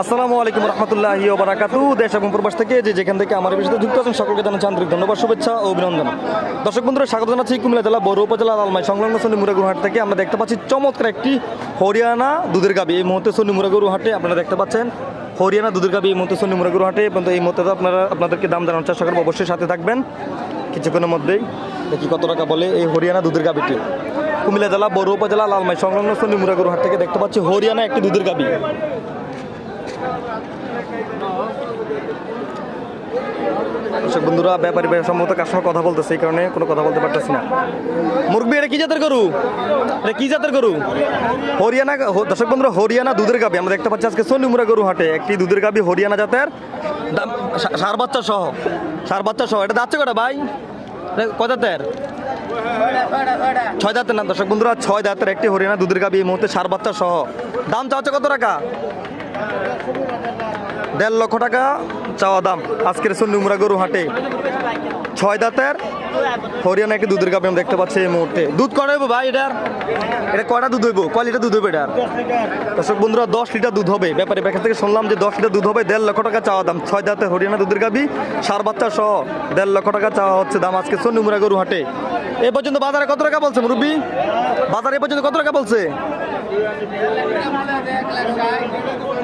আসসালামু আলাইকুম রহমতুল্লাহ বারাকাতু দেশ এবং প্রবাস থেকে যে যেখান থেকে আমার বিষয়তে যুক্ত আছেন, সকলকে জানাচ্ছি আন্তরিক ধন্যবাদ, শুভেচ্ছা ও অভিনন্দন। দর্শক বন্ধুরা, স্বাগত জানাচ্ছি কুমিল্লা জেলা বড় উপজেলা লালমাই সংলগ্ন সন্নি মুরাগুরহাট থেকে। আমরা দেখতে পাচ্ছি চমৎকার একটি হরিয়ানা দুধের গাবি এই মুহূর্তে সন্নি মুরাগুরু হাটে আপনারা দেখতে পাচ্ছেন হরিয়ানা দুধের গাবি এই মুহূর্তে সন্নি মুরাগুরু হাটে এবং এই মুহূর্তে আপনারা আপনাদেরকে দাম জানানোর চেষ্টা করব। অবশ্যই সাথে থাকবেন। কিছুক্ষণের মধ্যেই দেখি কত টাকা বলে এই হরিয়ানা দুধের গাবিটি কুমিল্লা জেলা বড় উপজেলা লালমাই সংলগ্ন সন্নি মুরাগুরু হাট থেকে দেখতে পাচ্ছি হরিয়ানা একটি দুধের গাবি দর্শক বন্ধুরা, ব্যাপারী সম্ভবত কার সঙ্গে কথা বলতেছে এই কারণে কোনো কথা বলতে পারতেছি না। মুরগি এটা কি জাতের গরু? এটা কি জাতের গরু? হরিয়ানা দর্শক বন্ধুরা, হরিয়ানা দুধের গাবি আমরা দেখতে পাচ্ছি আজকে সোনিমুরা গরু হাটে। একটি দুধের গাবি হরিয়ানা জাতের। দাম সার বাচ্চা সহ। সার বাচ্চা সহ। এটা যাচ্ছে কটা ভাই? কয় ছয় দাঁতের না? দর্শক বন্ধুরা, ছয় দাঁতের একটি হরিয়ানা দুধের গাবি এই মুহূর্তে সার বাচ্চা সহ। দাম চাচ্ছে কত টাকা? দেড় লক্ষ টাকা চাওয়া দাম। আজকের সন্নিমুরা গরু হাটে। ছয় দাঁতের হরিয়ানা একটি দুধের আমি দেখতে পাচ্ছি এই মুহূর্তে। দুধ কটা হইব ভাই এটার? এটা কয়টা দুধ হইব? কয় লিটার দুধ হইব এটার? দর্শক বন্ধুরা, দশ লিটার দুধ হবে। ব্যাপারে ব্যাখ্যা থেকে শুনলাম যে দশ লিটার দুধ হবে, দেড় লক্ষ টাকা চাওয়া দাম। ছয় দাঁতের হরিয়ানা দুধের গাভি সার বাচ্চা সহ দেড় লক্ষ টাকা চাওয়া হচ্ছে দাম আজকে সন্নিমুরা গরু হাটে। এ পর্যন্ত বাজারে কত টাকা বলছে মুরব্বী? বাজারে পর্যন্ত কত টাকা বলছে?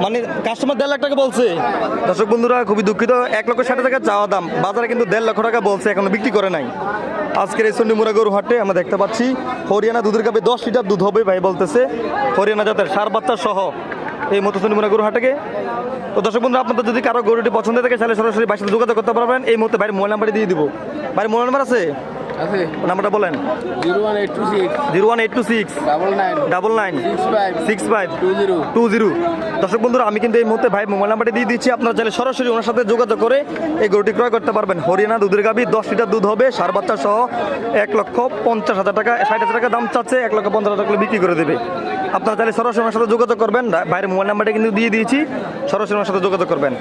মানে কাস্টমার দেড় লাখ টাকা বলছে। দর্শক বন্ধুরা, খুবই দুঃখিত। এক লক্ষ ষাট টাকা চাওয়া দাম। বাজারে কিন্তু দেড় লক্ষ টাকা বলছে, এখনও বিক্রি করে নাই। আজকের এই সন্নিমুরা গরু হাটে আমরা দেখতে পাচ্ছি, হরিয়ানা দুধের কাপে দশ লিটার দুধ হবে ভাই বলতেছে। হরিয়ানা জাতের সার বাচ্চা সহ এই মতো সন্নিমুরা গরু হাটেকে তো দর্শক বন্ধু আপনাদের যদি কারও গরুটি পছন্দ থাকে, তাহলে সরাসরি বাসাতে যোগাযোগ করতে পারবেন। এই মুহূর্তে ভাইয়ের মোবাইল নাম্বারটি দিয়ে দিব। ভাইয়ের মোবাইল নাম্বার আছে? নাম্বারটা বলেন। Zero one eight two six. Double nine. Six five. Two zero. দর্শক বন্ধুরা আমি কিন্তু এই মুহূর্তে ভাই মোবাইল নাম্বারটি দিয়ে দিচ্ছি। আপনারা চাইলে সরাসরি ওনার সাথে যোগাযোগ করে এই গরুটি ক্রয় করতে পারবেন। হরিয়ানা দুধের গাভি দশ লিটার দুধ হবে সার বাচ্চা সহ এক লক্ষ পঞ্চাশ হাজার টাকা ষাট হাজার টাকা দাম চাচ্ছে এক লক্ষ পঞ্চাশ হাজার টাকা করে বিক্রি করে দেবে। আপনারা চাইলে সরাসরি ওনার সাথে যোগাযোগ করবেন। ভাইয়ের মোবাইল নাম্বারটা কিন্তু দিয়ে দিয়েছি। সরাসরি ওনার সাথে যোগাযোগ করবেন।